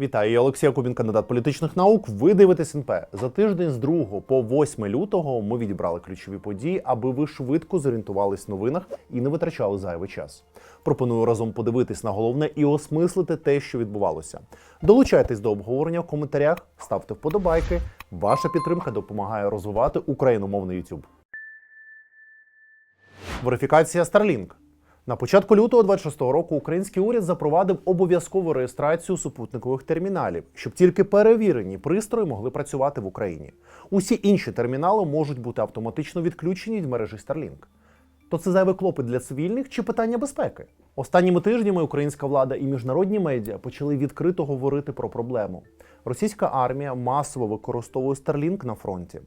Вітаю, я Олексій Кубін, кандидат політичних наук. Ви дивитесь НП. За тиждень з 2 по 8 лютого ми відібрали ключові події, аби ви швидко зорієнтувались в новинах і не витрачали зайвий час. Пропоную разом подивитись на головне і осмислити те, що відбувалося. Долучайтесь до обговорення в коментарях, ставте вподобайки. Ваша підтримка допомагає розвивати україномовний YouTube. Верифікація Starlink. На початку лютого 26-го року український уряд запровадив обов'язкову реєстрацію супутникових терміналів, щоб тільки перевірені пристрої могли працювати в Україні. Усі інші термінали можуть бути автоматично відключені від мережі Starlink. То це зайвий клопіт для цивільних чи питання безпеки? Останніми тижнями українська влада і міжнародні медіа почали відкрито говорити про проблему. Російська армія масово використовує Starlink на фронті.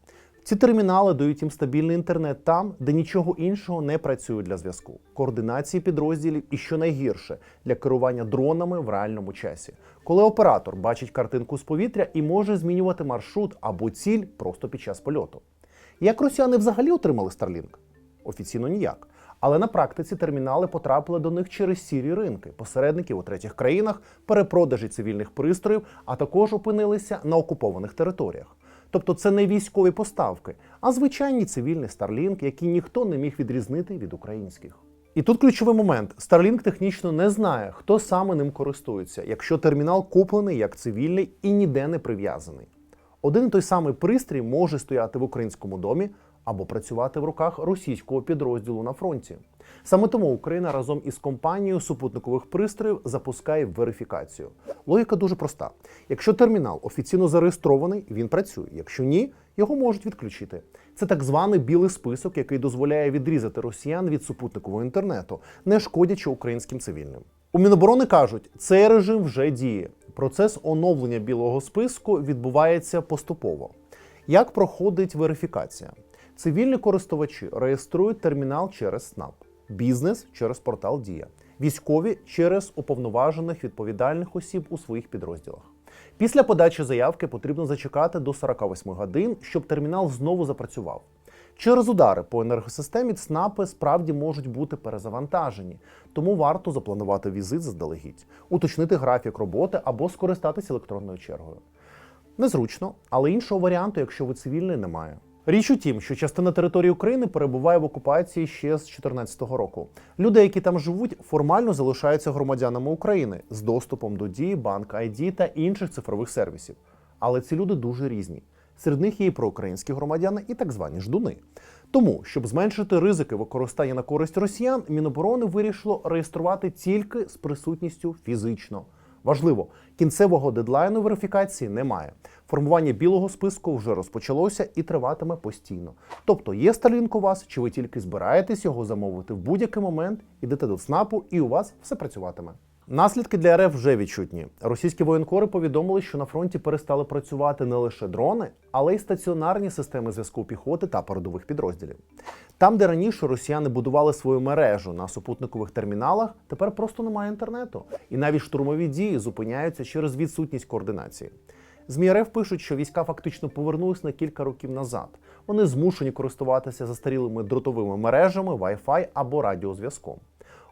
Ці термінали дають їм стабільний інтернет там, де нічого іншого не працює для зв'язку, координації підрозділів і, що найгірше, для керування дронами в реальному часі, коли оператор бачить картинку з повітря і може змінювати маршрут або ціль просто під час польоту. Як росіяни взагалі отримали Starlink? Офіційно ніяк. Але на практиці термінали потрапили до них через сірі ринки, посередників у третіх країнах, перепродажі цивільних пристроїв, а також опинилися на окупованих територіях. Тобто це не військові поставки, а звичайні цивільні Starlink, які ніхто не міг відрізнити від українських. І тут ключовий момент: Starlink технічно не знає, хто саме ним користується, якщо термінал куплений як цивільний і ніде не прив'язаний. Один той самий пристрій може стояти в українському домі або працювати в руках російського підрозділу на фронті. Саме тому Україна разом із компанією супутникових пристроїв запускає верифікацію. Логіка дуже проста: якщо термінал офіційно зареєстрований, він працює. Якщо ні, його можуть відключити. Це так званий білий список, який дозволяє відрізати росіян від супутникового інтернету, не шкодячи українським цивільним. У Міноборони кажуть, цей режим вже діє. Процес оновлення білого списку відбувається поступово. Як проходить верифікація? Цивільні користувачі реєструють термінал через СНАП, бізнес через портал Дія, військові через уповноважених відповідальних осіб у своїх підрозділах. Після подачі заявки потрібно зачекати до 48 годин, щоб термінал знову запрацював. Через удари по енергосистемі ЦНАПи справді можуть бути перезавантажені, тому варто запланувати візит заздалегідь, уточнити графік роботи або скористатися електронною чергою. Незручно, але іншого варіанту, якщо ви цивільний, немає. Річ у тім, що частина території України перебуває в окупації ще з 2014 року. Люди, які там живуть, формально залишаються громадянами України з доступом до дії, банк ID та інших цифрових сервісів. Але ці люди дуже різні. Серед них є і проукраїнські громадяни, і так звані ждуни. Тому, щоб зменшити ризики використання на користь росіян, Міноборони вирішило реєструвати тільки з присутністю фізично. Важливо, кінцевого дедлайну верифікації немає. Формування білого списку вже розпочалося і триватиме постійно. Тобто є Starlink у вас, чи ви тільки збираєтесь його замовити в будь-який момент, ідете до ЦНАПу, і у вас все працюватиме. Наслідки для РФ вже відчутні. Російські воєнкори повідомили, що на фронті перестали працювати не лише дрони, але й стаціонарні системи зв'язку піхоти та передових підрозділів. Там, де раніше росіяни будували свою мережу на супутникових терміналах, тепер просто немає інтернету, і навіть штурмові дії зупиняються через відсутність координації. ЗМІ РФ пишуть, що війська фактично повернулись на кілька років назад. Вони змушені користуватися застарілими дротовими мережами, Wi-Fi або радіозв'язком.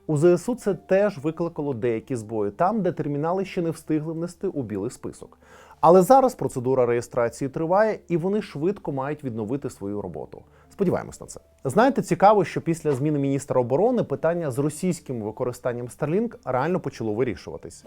У ЗСУ це теж викликало деякі збої там, де термінали ще не встигли внести у білий список. Але зараз процедура реєстрації триває, і вони швидко мають відновити свою роботу. Сподіваємось на це. Знаєте, цікаво, що після зміни міністра оборони питання з російським використанням Starlink реально почало вирішуватись.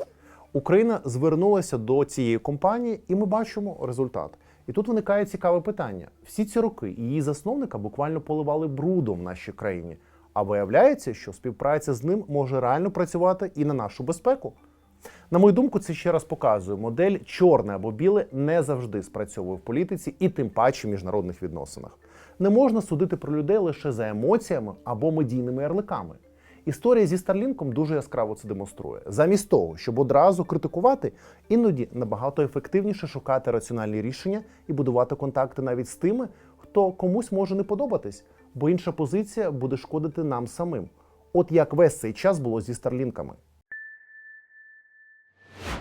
Україна звернулася до цієї компанії, і ми бачимо результат. І тут виникає цікаве питання: всі ці роки її засновника буквально поливали брудом в нашій країні. А виявляється, що співпраця з ним може реально працювати і на нашу безпеку. На мою думку, це ще раз показує, модель чорне або біле не завжди спрацьовує в політиці і тим паче в міжнародних відносинах. Не можна судити про людей лише за емоціями або медійними ярликами. Історія зі Старлінком дуже яскраво це демонструє. Замість того, щоб одразу критикувати, іноді набагато ефективніше шукати раціональні рішення і будувати контакти навіть з тими, хто комусь може не подобатись, бо інша позиція буде шкодити нам самим. От як весь цей час було зі старлінками.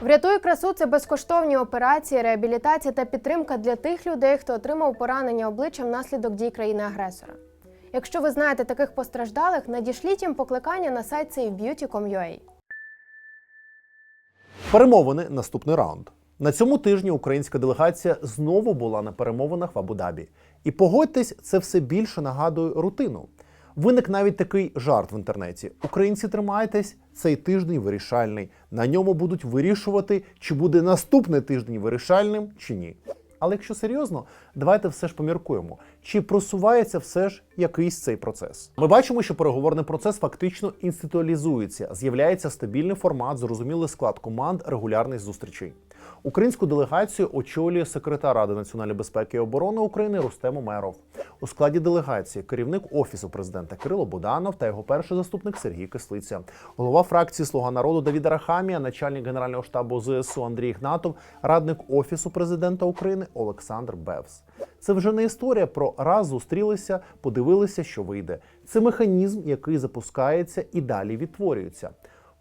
Врятуй красу це безкоштовні операції, реабілітація та підтримка для тих людей, хто отримав поранення обличчя внаслідок дій країни-агресора. Якщо ви знаєте таких постраждалих, надішліть їм покликання на сайт savebeauty.com.ua. Перемовини наступний раунд. На цьому тижні українська делегація знову була на перемовинах в Абу-Дабі. І погодьтесь, це все більше нагадує рутину. Виник навіть такий жарт в інтернеті: Українці, тримайтесь, цей тиждень вирішальний. На ньому будуть вирішувати, чи буде наступний тиждень вирішальним, чи ні. Але якщо серйозно, давайте все ж поміркуємо, чи просувається все ж якийсь цей процес. Ми бачимо, що переговорний процес фактично інституалізується, з'являється стабільний формат, зрозумілий склад команд, регулярних зустрічей. Українську делегацію очолює секретар Ради національної безпеки і оборони України Рустем Умеров. У складі делегації керівник офісу президента Кирило Буданов та його перший заступник Сергій Кислиця, голова фракції Слуга народу Давід Арахамія, начальник генерального штабу ЗСУ Андрій Ігнатов, радник офісу президента України Олександр Бевс. Це вже не історія про раз зустрілися, подивилися, що вийде. Це механізм, який запускається і далі відтворюється.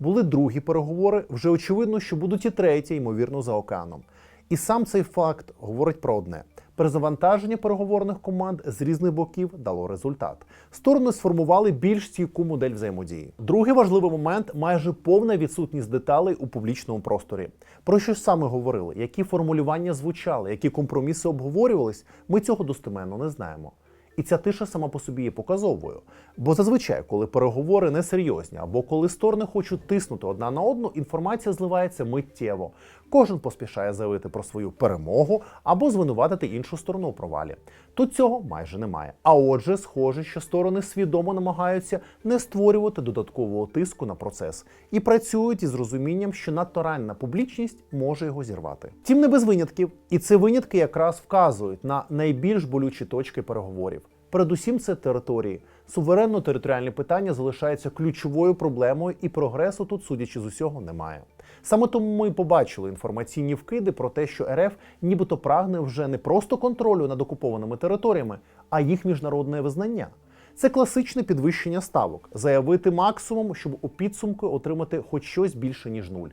Були другі переговори. Вже очевидно, що будуть і треті, ймовірно, за океаном. І сам цей факт говорить про одне: перезавантаження переговорних команд з різних боків дало результат. Сторони сформували більш стійку модель взаємодії. Другий важливий момент майже повна відсутність деталей у публічному просторі. Про що саме говорили? Які формулювання звучали, які компроміси обговорювались? Ми цього достеменно не знаємо. І ця тиша сама по собі є показовою. Бо зазвичай, коли переговори несерйозні, або коли сторони хочуть тиснути одна на одну, інформація зливається миттєво. Кожен поспішає заявити про свою перемогу або звинуватити іншу сторону у провалі. Тут цього майже немає. А отже, схоже, що сторони свідомо намагаються не створювати додаткового тиску на процес і працюють із розумінням, що надто ранна публічність може його зірвати. Тім не без винятків, і ці винятки якраз вказують на найбільш болючі точки переговорів. Передусім, це території. Суверенно-територіальне питання залишається ключовою проблемою, і прогресу тут, судячи з усього, немає. Саме тому ми побачили інформаційні вкиди про те, що РФ нібито прагне вже не просто контролю над окупованими територіями, а їх міжнародне визнання. Це класичне підвищення ставок, заявити максимум, щоб у підсумку отримати хоч щось більше ніж нуль.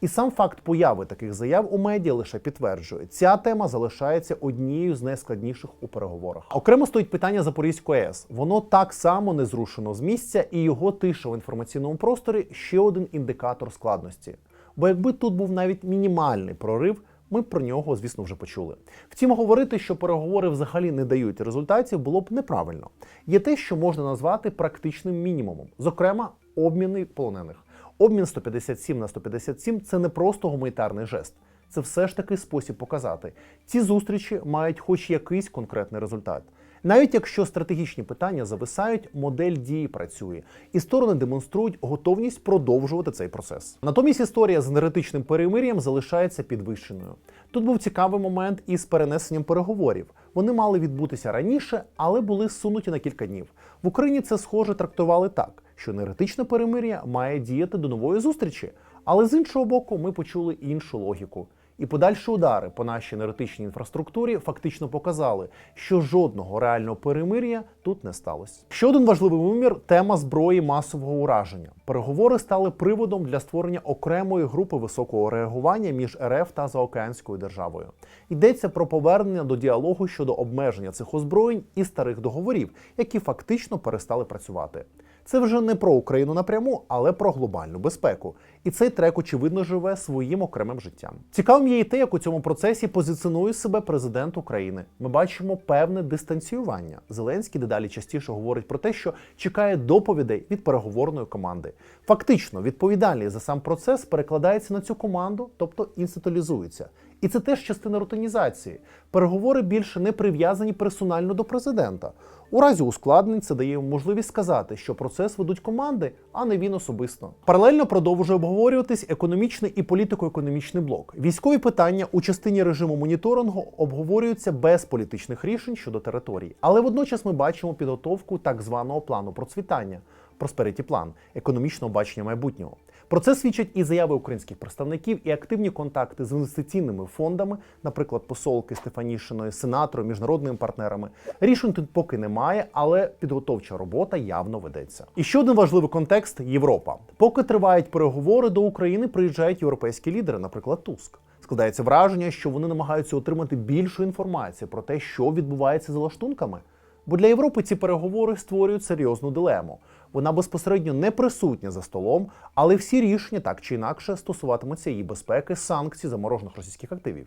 І сам факт появи таких заяв у медіа лише підтверджує, ця тема залишається однією з найскладніших у переговорах. Окремо стоїть питання Запорізької АЕС. Воно так само не зрушено з місця, і його тиша в інформаційному просторі ще один індикатор складності. Бо якби тут був навіть мінімальний прорив, ми про нього, звісно, вже почули. Втім, говорити, що переговори взагалі не дають результатів, було б неправильно. Є те, що можна назвати практичним мінімумом, зокрема, обміни полонених. Обмін 157 на 157 – це не просто гуманітарний жест. Це все ж таки спосіб показати. Ці зустрічі мають хоч якийсь конкретний результат. Навіть якщо стратегічні питання зависають, модель дії працює, і сторони демонструють готовність продовжувати цей процес. Натомість історія з енергетичним перемир'ям залишається підвищеною. Тут був цікавий момент із перенесенням переговорів. Вони мали відбутися раніше, але були зсунуті на кілька днів. В Україні це схоже трактували так, що енергетичне перемир'я має діяти до нової зустрічі. Але з іншого боку, ми почули іншу логіку. І подальші удари по нашій енергетичній інфраструктурі фактично показали, що жодного реального перемир'я тут не сталося. Ще один важливий вимір тема зброї масового ураження. Переговори стали приводом для створення окремої групи високого реагування між РФ та заокеанською державою. Йдеться про повернення до діалогу щодо обмеження цих озброєнь і старих договорів, які фактично перестали працювати. Це вже не про Україну напряму, але про глобальну безпеку. І цей трек, очевидно, живе своїм окремим життям. Цікавим є і те, як у цьому процесі позиціонує себе президент України. Ми бачимо певне дистанціювання. Зеленський дедалі частіше говорить про те, що чекає доповідей від переговорної команди. Фактично, відповідальність за сам процес перекладається на цю команду, тобто інституалізується. І це теж частина рутинізації. Переговори більше не прив'язані персонально до президента. У разі ускладнень це дає йому можливість сказати, що процес ведуть команди, а не він особисто. Паралельно продовжує обговорюватись економічний і політико-економічний блок. Військові питання у частині режиму моніторингу обговорюються без політичних рішень щодо територій. Але водночас ми бачимо підготовку так званого плану процвітання. Prosperity Plan – економічного бачення майбутнього. Про це свідчать і заяви українських представників, і активні контакти з інвестиційними фондами, наприклад, посолки Стефанішиної, сенатором, міжнародними партнерами. Рішень тут поки немає, але підготовча робота явно ведеться. І ще один важливий контекст Європа. Поки тривають переговори до України, приїжджають європейські лідери, наприклад, Туск. Складається враження, що вони намагаються отримати більшу інформацію про те, що відбувається за лаштунками. Бо для Європи ці переговори створюють серйозну дилему. Вона безпосередньо не присутня за столом, але всі рішення так чи інакше стосуватимуться її безпеки, санкцій заморожених російських активів.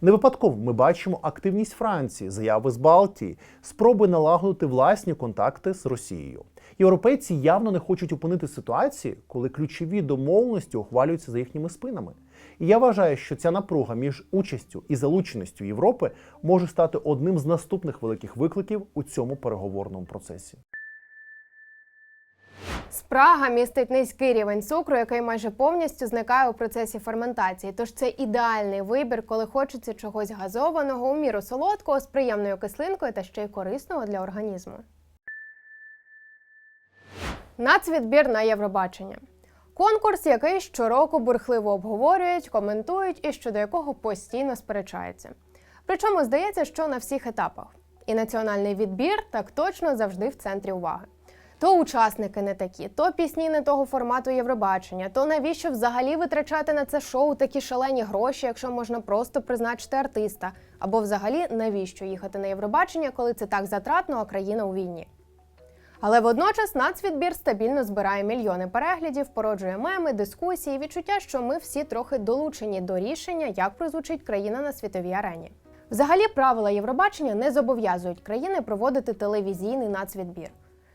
Не випадково ми бачимо активність Франції, заяви з Балтії, спроби налагодити власні контакти з Росією. Європейці явно не хочуть опинити ситуації, коли ключові домовленості ухвалюються за їхніми спинами. І я вважаю, що ця напруга між участю і залученістю Європи може стати одним з наступних великих викликів у цьому переговорному процесі. Спрага містить низький рівень цукру, який майже повністю зникає у процесі ферментації. Тож це ідеальний вибір, коли хочеться чогось газованого, у міру солодкого з приємною кислинкою та ще й корисного для організму. Нацвідбір на Євробачення. Конкурс, який щороку бурхливо обговорюють, коментують і щодо якого постійно сперечаються. Причому здається, що на всіх етапах. І національний відбір так точно завжди в центрі уваги. То учасники не такі, то пісні не того формату Євробачення, то навіщо взагалі витрачати на це шоу такі шалені гроші, якщо можна просто призначити артиста, або взагалі навіщо їхати на Євробачення, коли це так затратно, а країна у війні. Але водночас нацвідбір стабільно збирає мільйони переглядів, породжує меми, дискусії, відчуття, що ми всі трохи долучені до рішення, як прозвучить країна на світовій арені. Взагалі, правила Євробачення не зобов'язують країни проводити телевізійний нацвідбір.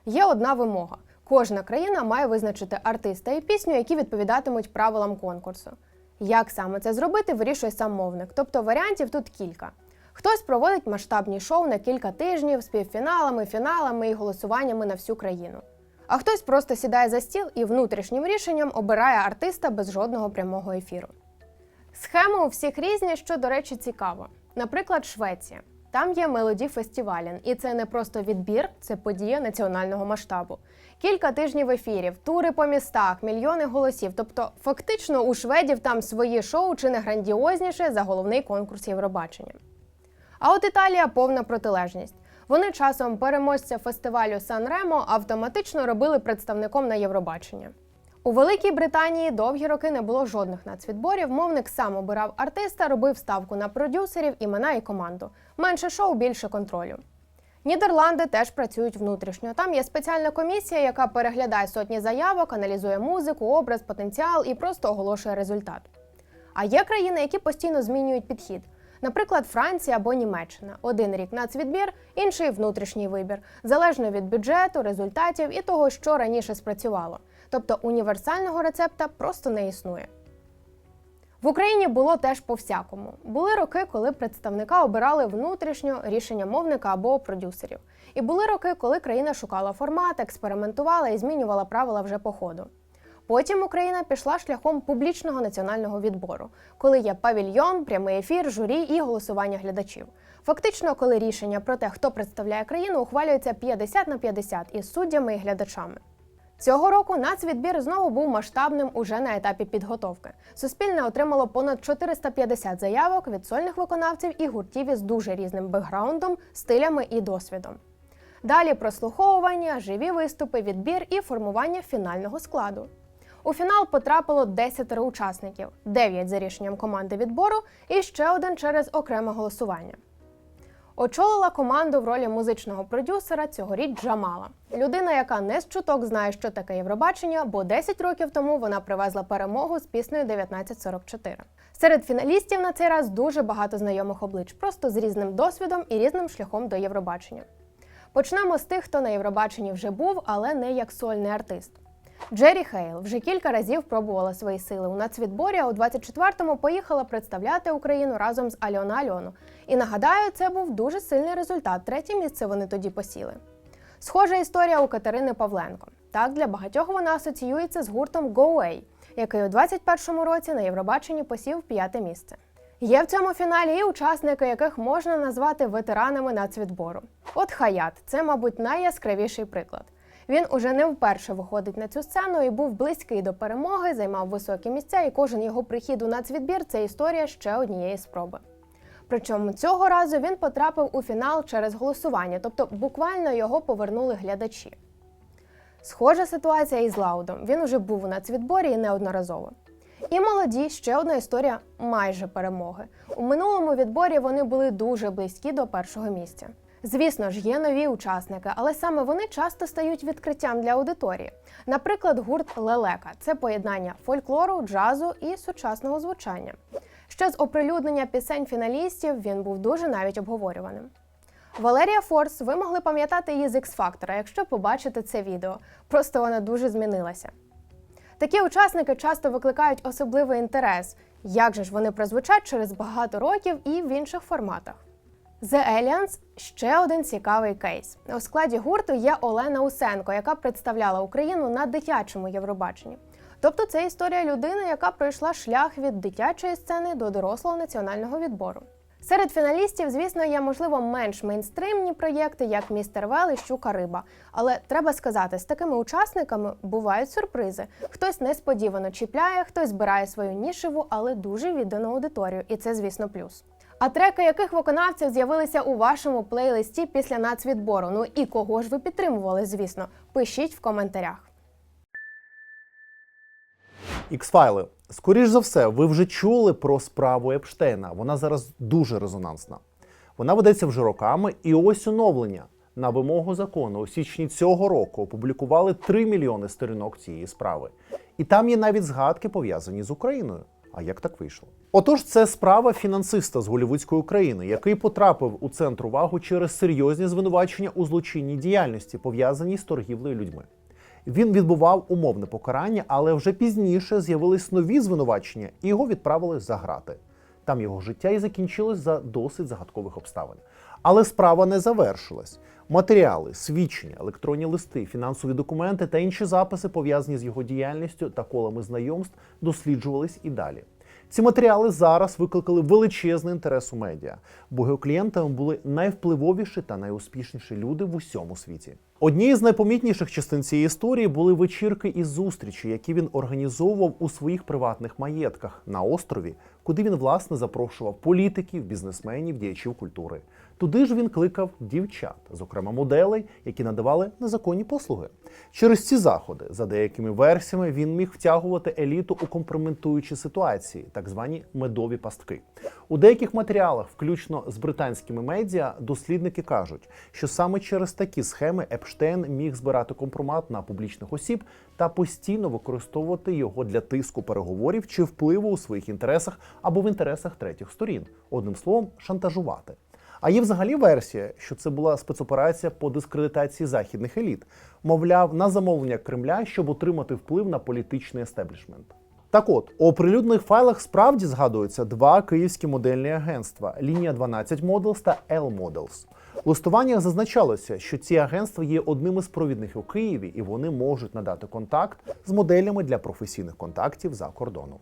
Є одна вимога: кожна країна має визначити артиста і пісню, які відповідатимуть правилам конкурсу. Як саме це зробити, вирішує сам мовник. Тобто варіантів тут кілька. Хтось проводить масштабні шоу на кілька тижнів з півфіналами, фіналами і голосуваннями на всю країну. А хтось просто сідає за стіл і внутрішнім рішенням обирає артиста без жодного прямого ефіру. Схеми у всіх різні, що, до речі, цікаво. Наприклад, Швеція. Там є мелоді фестивалін, і це не просто відбір, це подія національного масштабу. Кілька тижнів ефірів, тури по містах, мільйони голосів. Тобто, фактично, у шведів там свої шоу чи не грандіозніше за головний конкурс Євробачення. А от Італія повна протилежність. Вони часом переможця фестивалю Сан-Ремо автоматично робили представником на Євробачення. У Великій Британії довгі роки не було жодних нацвідборів. Мовник сам обирав артиста, робив ставку на продюсерів, імена і команду. Менше шоу, більше контролю. Нідерланди теж працюють внутрішньо. Там є спеціальна комісія, яка переглядає сотні заявок, аналізує музику, образ, потенціал і просто оголошує результат. А є країни, які постійно змінюють підхід. Наприклад, Франція або Німеччина. Один рік нацвідбір, інший внутрішній вибір, залежно від бюджету, результатів і того, що раніше спрацювало. Тобто універсального рецепта просто не існує. В Україні було теж по-всякому. Були роки, коли представника обирали внутрішньо рішення мовника або продюсерів. І були роки, коли країна шукала формат, експериментувала і змінювала правила вже по ходу. Потім Україна пішла шляхом публічного національного відбору, коли є павільйон, прямий ефір, журі і голосування глядачів. Фактично, коли рішення про те, хто представляє країну, ухвалюється 50 на 50 із суддями і глядачами. Цього року нацвідбір знову був масштабним уже на етапі підготовки. Суспільне отримало понад 450 заявок від сольних виконавців і гуртів із дуже різним бекграундом, стилями і досвідом. Далі прослуховування, живі виступи, відбір і формування фінального складу. У фінал потрапило 10 учасників, 9 за рішенням команди відбору і ще один через окреме голосування. Очолила команду в ролі музичного продюсера цьогоріч Джамала. Людина, яка не з чуток знає, що таке Євробачення, бо 10 років тому вона привезла перемогу з піснею 1944. Серед фіналістів на цей раз дуже багато знайомих облич, просто з різним досвідом і різним шляхом до Євробачення. Почнемо з тих, хто на Євробаченні вже був, але не як сольний артист. Джері Хейл вже кілька разів пробувала свої сили у нацвідборі, а у 24-му поїхала представляти Україну разом з Альона Альону. І нагадаю, це був дуже сильний результат. Третє місце вони тоді посіли. Схожа історія у Катерини Павленко. Так, для багатьох вона асоціюється з гуртом Go який у 21-му році на Євробаченні посів п'яте місце. Є в цьому фіналі і учасники, яких можна назвати ветеранами нацвідбору. От Хаят це, мабуть, найяскравіший приклад. Він уже не вперше виходить на цю сцену і був близький до перемоги, займав високі місця, і кожен його прихід у нацвідбір це історія ще однієї спроби. Причому цього разу він потрапив у фінал через голосування, тобто буквально його повернули глядачі. Схожа ситуація із Лаудом. Він уже був у нацвідборі і неодноразово. І молоді ще одна історія майже перемоги. У минулому відборі вони були дуже близькі до першого місця. Звісно ж, є нові учасники, але саме вони часто стають відкриттям для аудиторії. Наприклад, гурт Лелека це поєднання фольклору, джазу і сучасного звучання. Ще з оприлюднення пісень фіналістів він був дуже навіть обговорюваним. Валерія Форс, ви могли пам'ятати її з X-Factor, якщо побачите це відео. Просто вона дуже змінилася. Такі учасники часто викликають особливий інтерес. Як же ж вони прозвучать через багато років і в інших форматах? The Aliens – ще один цікавий кейс. У складі гурту є Олена Усенко, яка представляла Україну на дитячому Євробаченні. Тобто це історія людини, яка пройшла шлях від дитячої сцени до дорослого національного відбору. Серед фіналістів, звісно, є можливо менш мейнстримні проєкти, як Містер Вел і Щука Риба. Але треба сказати, з такими учасниками бувають сюрпризи. Хтось несподівано чіпляє, хтось збирає свою нішеву, але дуже віддану аудиторію, і це, звісно, плюс. А треки яких виконавців з'явилися у вашому плейлисті після нацвідбору? Ну і кого ж ви підтримували, звісно? Пишіть в коментарях. Ікс-файли. Скоріш за все, ви вже чули про справу Епштейна. Вона зараз дуже резонансна. Вона ведеться вже роками, і ось оновлення на вимогу закону у січні цього року опублікували 3 мільйони сторінок цієї справи. І там є навіть згадки пов'язані з Україною. А як так вийшло? Отож, це справа фінансиста з голівудської України, який потрапив у центр уваги через серйозні звинувачення у злочинній діяльності, пов'язані з торгівлею людьми. Він відбував умовне покарання, але вже пізніше з'явились нові звинувачення, і його відправили за грати. Там його життя і закінчилось за досить загадкових обставин. Але справа не завершилась. Матеріали, свідчення, електронні листи, фінансові документи та інші записи, пов'язані з його діяльністю та колами знайомств, досліджувались і далі. Ці матеріали зараз викликали величезний інтерес у медіа, бо його клієнтами були найвпливовіші та найуспішніші люди в усьому світі. Однією з найпомітніших частин цієї історії були вечірки і зустрічі, які він організовував у своїх приватних маєтках на острові, куди він власне запрошував політиків, бізнесменів, діячів культури. Туди ж він кликав дівчат, зокрема моделей, які надавали незаконні послуги. Через ці заходи, за деякими версіями, він міг втягувати еліту у компрометуючі ситуації, так звані медові пастки. У деяких матеріалах, включно з британськими медіа, дослідники кажуть, що саме через такі схеми Епштейн міг збирати компромат на публічних осіб та постійно використовувати його для тиску переговорів чи впливу у своїх інтересах або в інтересах третіх сторін, одним словом, шантажувати. А є взагалі версія, що це була спецоперація по дискредитації західних еліт, мовляв, на замовлення Кремля, щоб отримати вплив на політичний естеблішмент. Так от, у оприлюднених файлах справді згадуються два київські модельні агентства лінія 12 Models та L Models. У листуваннях зазначалося, що ці агентства є одним із провідних у Києві, і вони можуть надати контакт з моделями для професійних контактів за кордоном.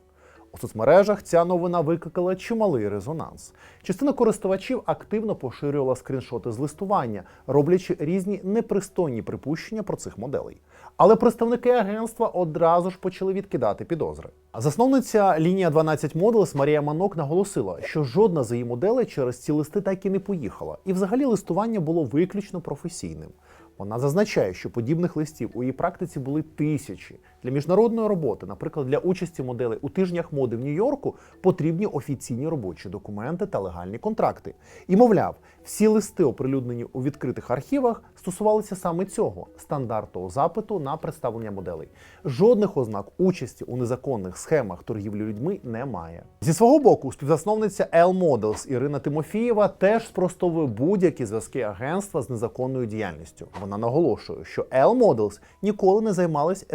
У соцмережах ця новина викликала чималий резонанс. Частина користувачів активно поширювала скріншоти з листування, роблячи різні непристойні припущення про цих моделей. Але представники агентства одразу ж почали відкидати підозри. Засновниця лінія 12 Models Марія Манок наголосила, що жодна з її моделей через ці листи так і не поїхала, і взагалі листування було виключно професійним. Вона зазначає, що подібних листів у її практиці були тисячі. Для міжнародної роботи, наприклад, для участі моделей у тижнях моди в Нью-Йорку, потрібні офіційні робочі документи та легальні контракти. І, мовляв, всі листи, оприлюднені у відкритих архівах, стосувалися саме цього стандартного запиту на представлення моделей. Жодних ознак участі у незаконних схемах торгівлі людьми немає. Зі свого боку, співзасновниця L Models Ірина Тимофієва теж спростовує будь-які зв'язки агентства з незаконною діяльністю. Вона наголошує, що L Models ніколи не займались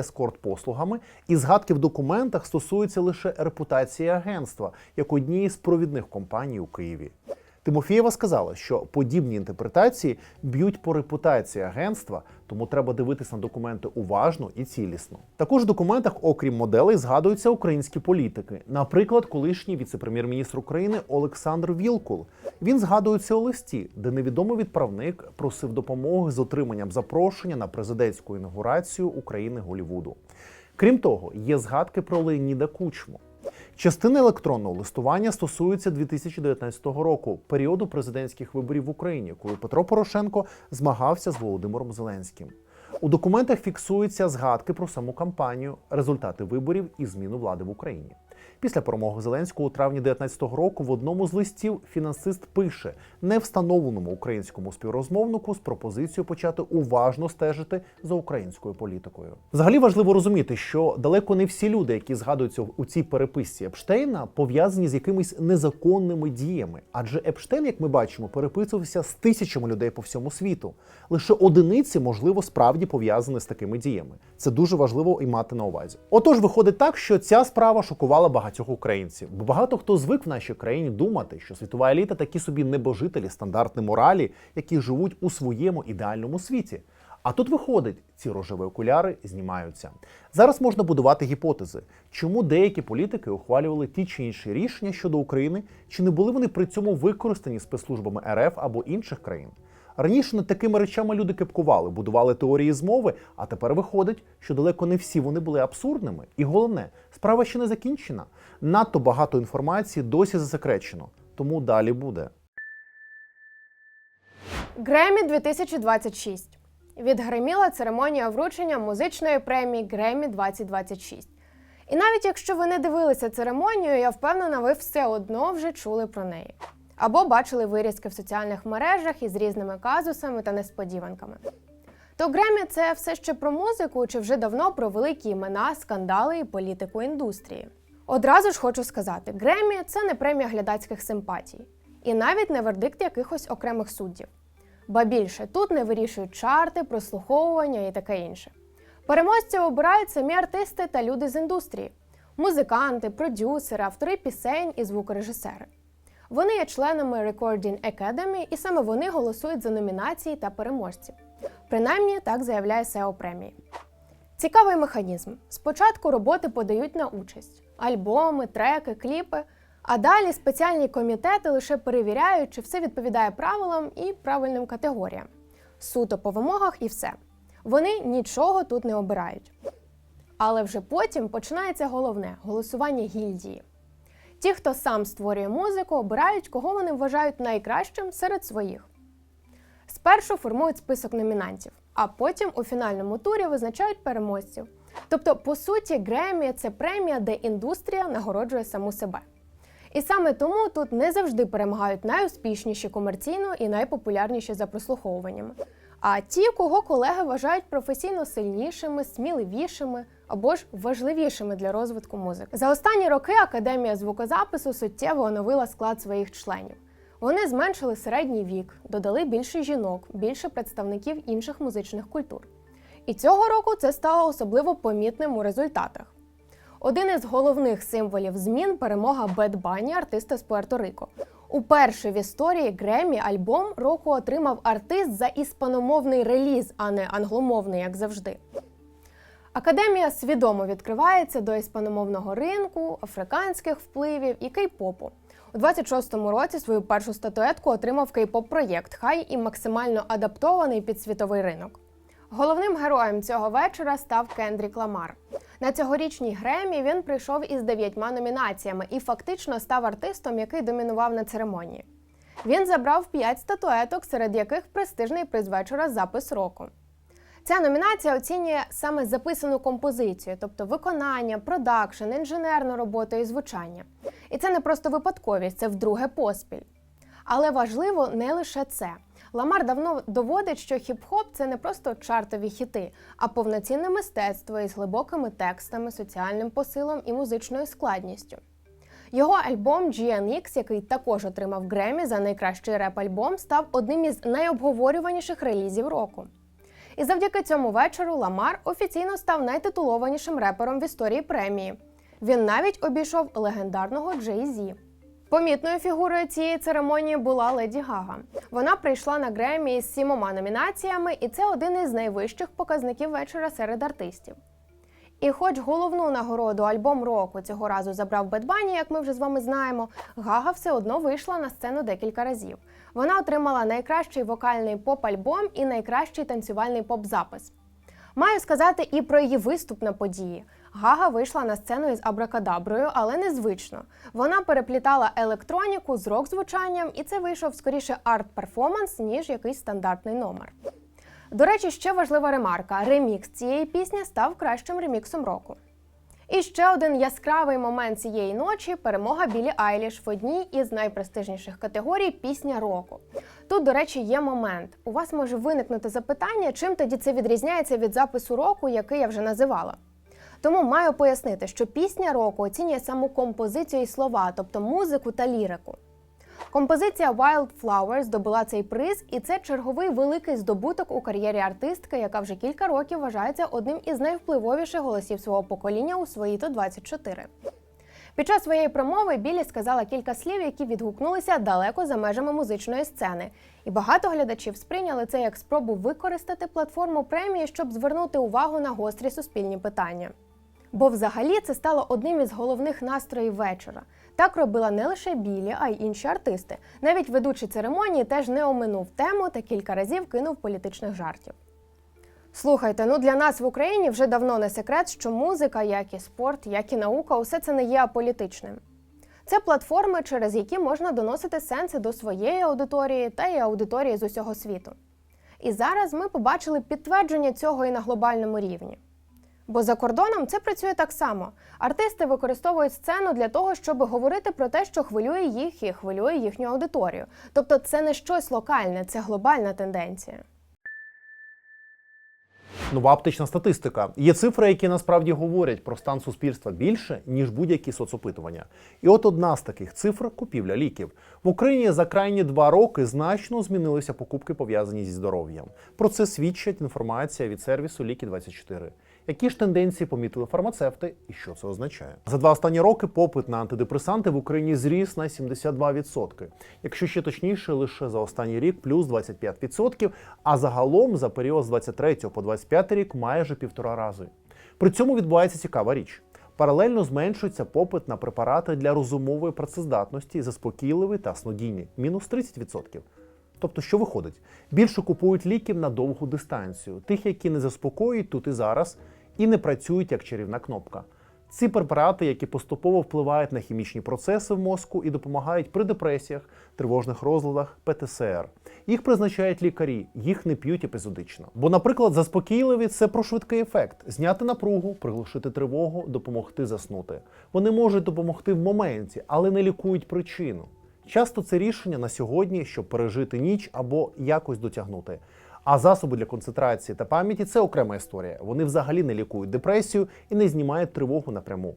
ескорт-послугами, і згадки в документах стосуються лише репутації агентства як однієї з провідних компаній у Києві. Тимофієва сказала, що подібні інтерпретації б'ють по репутації агентства, тому треба дивитися на документи уважно і цілісно. Також в документах, окрім моделей, згадуються українські політики. Наприклад, колишній віце-прем'єр-міністр України Олександр Вілкул. Він згадується у листі, де невідомий відправник просив допомоги з отриманням запрошення на президентську інаугурацію України Голівуду. Крім того, є згадки про Леоніда Кучму. Частина електронного листування стосується 2019 року, періоду президентських виборів в Україні, коли Петро Порошенко змагався з Володимиром Зеленським. У документах фіксуються згадки про саму кампанію, результати виборів і зміну влади в Україні. Після перемоги Зеленського у травні 19-го року в одному з листів фінансист пише невстановленому українському співрозмовнику з пропозицією почати уважно стежити за українською політикою. Взагалі важливо розуміти, що далеко не всі люди, які згадуються у цій переписці Епштейна, пов'язані з якимись незаконними діями. Адже Епштейн, як ми бачимо, переписувався з тисячами людей по всьому світу. Лише одиниці, можливо, справді пов'язані з такими діями. Це дуже важливо і мати на увазі. Отож, виходить так, що ця справа шокувала багатьох українців, бо багато хто звик в нашій країні думати, що світова еліта такі собі небожителі стандартної моралі, які живуть у своєму ідеальному світі. А тут виходить, ці рожеві окуляри знімаються. Зараз можна будувати гіпотези, чому деякі політики ухвалювали ті чи інші рішення щодо України, чи не були вони при цьому використані спецслужбами РФ або інших країн. Раніше над такими речами люди кепкували, будували теорії змови, а тепер виходить, що далеко не всі вони були абсурдними. І головне, справа ще не закінчена. Надто багато інформації досі засекречено, тому далі буде. Гремі 2026 відгреміла церемонія вручення музичної премії Гремі 2026. І навіть якщо ви не дивилися церемонію, я впевнена, ви все одно вже чули про неї. Або бачили вирізки в соціальних мережах із різними казусами та несподіванками. То Гремі це все ще про музику, чи вже давно про великі імена, скандали і політику індустрії. Одразу ж хочу сказати: Гремі це не премія глядацьких симпатій, і навіть не вердикт якихось окремих суддів. Ба більше тут не вирішують чарти, прослуховування і таке інше. Переможців обирають самі артисти та люди з індустрії: музиканти, продюсери, автори пісень і звукорежисери. Вони є членами Recording Academy, і саме вони голосують за номінації та переможців. Принаймні так заявляє SEO премії. Цікавий механізм. Спочатку роботи подають на участь: альбоми, треки, кліпи. А далі спеціальні комітети лише перевіряють, чи все відповідає правилам і правильним категоріям. Суто по вимогах і все. Вони нічого тут не обирають. Але вже потім починається головне голосування гільдії. Ті, хто сам створює музику, обирають, кого вони вважають найкращим серед своїх. Спершу формують список номінантів, а потім у фінальному турі визначають переможців. Тобто, по суті, Гремі це премія, де індустрія нагороджує саму себе. І саме тому тут не завжди перемагають найуспішніші комерційно і найпопулярніші за прослуховуваннями. А ті, кого колеги вважають професійно сильнішими, сміливішими або ж важливішими для розвитку музики. За останні роки Академія звукозапису суттєво оновила склад своїх членів. Вони зменшили середній вік, додали більше жінок, більше представників інших музичних культур. І цього року це стало особливо помітним у результатах. Один із головних символів змін перемога Бед Бані, артиста з Пуерто-Рико. Уперше в історії Гремі альбом року отримав артист за іспаномовний реліз, а не англомовний, як завжди. Академія свідомо відкривається до іспаномовного ринку, африканських впливів і кей-попу. У 26-му році свою першу статуетку отримав кей-поп проєкт, хай і максимально адаптований під світовий ринок. Головним героєм цього вечора став Кендрік Ламар. На цьогорічній Гремі він прийшов із дев'ятьма номінаціями і фактично став артистом, який домінував на церемонії. Він забрав п'ять статуеток, серед яких престижний приз вечора запис року. Ця номінація оцінює саме записану композицію, тобто виконання, продакшн, інженерну роботу і звучання. І це не просто випадковість, це вдруге поспіль. Але важливо не лише це. Ламар давно доводить, що хіп-хоп це не просто чартові хіти, а повноцінне мистецтво із глибокими текстами, соціальним посилом і музичною складністю. Його альбом GNX, який також отримав Гремі за найкращий реп-альбом, став одним із найобговорюваніших релізів року. І завдяки цьому вечору Ламар офіційно став найтитулованішим репером в історії премії. Він навіть обійшов легендарного Джей Зі. Помітною фігурою цієї церемонії була Леді Гага. Вона прийшла на Гремі з сімома номінаціями, і це один із найвищих показників вечора серед артистів. І хоч головну нагороду альбом року цього разу забрав Бед Бані, як ми вже з вами знаємо, Гага все одно вийшла на сцену декілька разів. Вона отримала найкращий вокальний поп-альбом і найкращий танцювальний поп-запис. Маю сказати і про її виступ на події. Гага вийшла на сцену із абракадаброю, але незвично. Вона переплітала електроніку з рок-звучанням, і це вийшов скоріше арт-перформанс, ніж якийсь стандартний номер. До речі, ще важлива ремарка: ремікс цієї пісні став кращим реміксом року. І ще один яскравий момент цієї ночі перемога Білі Айліш в одній із найпрестижніших категорій пісня року. Тут, до речі, є момент. У вас може виникнути запитання, чим тоді це відрізняється від запису року, який я вже називала. Тому маю пояснити, що пісня року оцінює саму композицію і слова, тобто музику та лірику. Композиція Wildflower здобула цей приз, і це черговий великий здобуток у кар'єрі артистки, яка вже кілька років вважається одним із найвпливовіших голосів свого покоління у свої то 24. Під час своєї промови Білі сказала кілька слів, які відгукнулися далеко за межами музичної сцени, і багато глядачів сприйняли це як спробу використати платформу премії, щоб звернути увагу на гострі суспільні питання. Бо взагалі це стало одним із головних настроїв вечора. Так робила не лише Білі, а й інші артисти. Навіть ведучий церемонії теж не оминув тему та кілька разів кинув політичних жартів. Слухайте, ну для нас в Україні вже давно не секрет, що музика, як і спорт, як і наука, усе це не є аполітичним. Це платформи, через які можна доносити сенси до своєї аудиторії та й аудиторії з усього світу. І зараз ми побачили підтвердження цього і на глобальному рівні. Бо за кордоном це працює так само. Артисти використовують сцену для того, щоб говорити про те, що хвилює їх і хвилює їхню аудиторію. Тобто це не щось локальне, це глобальна тенденція. Нова аптечна статистика. Є цифри, які насправді говорять про стан суспільства більше, ніж будь-які соцопитування. І от одна з таких цифр купівля ліків. В Україні за крайні два роки значно змінилися покупки, пов'язані зі здоров'ям. Про це свідчить інформація від сервісу Ліки 24 Які ж тенденції помітили фармацевти і що це означає? За два останні роки попит на антидепресанти в Україні зріс на 72%. Якщо ще точніше, лише за останній рік плюс 25%, а загалом за період з 23 по 25 рік майже півтора рази. При цьому відбувається цікава річ. Паралельно зменшується попит на препарати для розумової працездатності, заспокійливий та снодійний мінус 30%. Тобто, що виходить? Більше купують ліків на довгу дистанцію, тих, які не заспокоюють тут і зараз, і не працюють як чарівна кнопка. Ці препарати, які поступово впливають на хімічні процеси в мозку і допомагають при депресіях, тривожних розладах, ПТСР. Їх призначають лікарі, їх не п'ють епізодично. Бо, наприклад, заспокійливі це про швидкий ефект: зняти напругу, приглушити тривогу, допомогти заснути. Вони можуть допомогти в моменті, але не лікують причину. Часто це рішення на сьогодні, щоб пережити ніч або якось дотягнути. А засоби для концентрації та пам'яті це окрема історія. Вони взагалі не лікують депресію і не знімають тривогу напряму.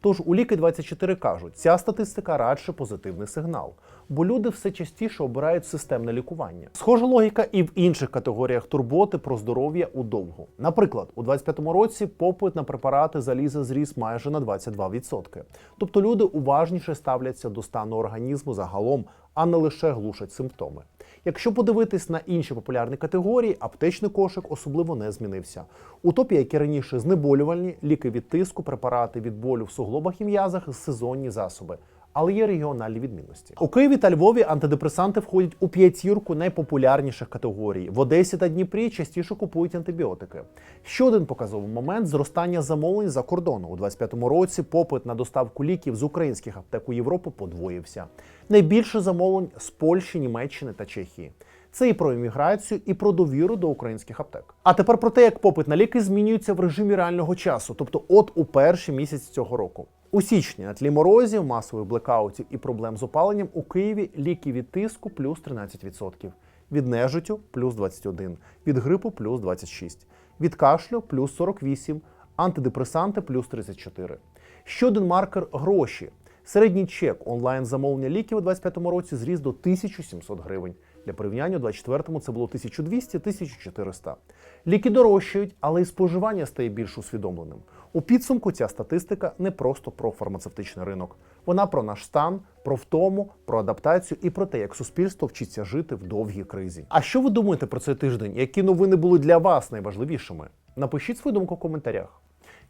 Тож у ліки 24 кажуть, ця статистика радше позитивний сигнал, бо люди все частіше обирають системне лікування. Схожа логіка і в інших категоріях турботи про здоров'я удовго. Наприклад, у 25-му році попит на препарати заліза зріс майже на 22%. Тобто люди уважніше ставляться до стану організму загалом, а не лише глушать симптоми. Якщо подивитись на інші популярні категорії, аптечний кошик особливо не змінився. У топі, які раніше, знеболювальні, ліки від тиску, препарати від болю в суглобах і м'язах, сезонні засоби. Але є регіональні відмінності. У Києві та Львові антидепресанти входять у п'ятірку найпопулярніших категорій. В Одесі та Дніпрі частіше купують антибіотики. Ще один показовий момент зростання замовлень за кордону. У 25-му році попит на доставку ліків з українських аптек у Європу подвоївся. Найбільше замовлень з Польщі, Німеччини та Чехії. Це і про імміграцію, і про довіру до українських аптек. А тепер про те, як попит на ліки змінюється в режимі реального часу, тобто от у перший місяць цього року. У січні на тлі морозів, масових блекаутів і проблем з опаленням у Києві ліки від тиску плюс 13%, від нежиттю плюс 21%, від грипу плюс 26%, від кашлю плюс 48%, антидепресанти плюс 34%. Ще один маркер гроші. Середній чек онлайн замовлення ліків у 2025 році зріс до 1700 гривень. Для порівняння у 24-му це було 1200-1400. Ліки дорожчають, але і споживання стає більш усвідомленим. У підсумку ця статистика не просто про фармацевтичний ринок. Вона про наш стан, про втому, про адаптацію і про те, як суспільство вчиться жити в довгій кризі. А що ви думаєте про цей тиждень? Які новини були для вас найважливішими? Напишіть свою думку в коментарях.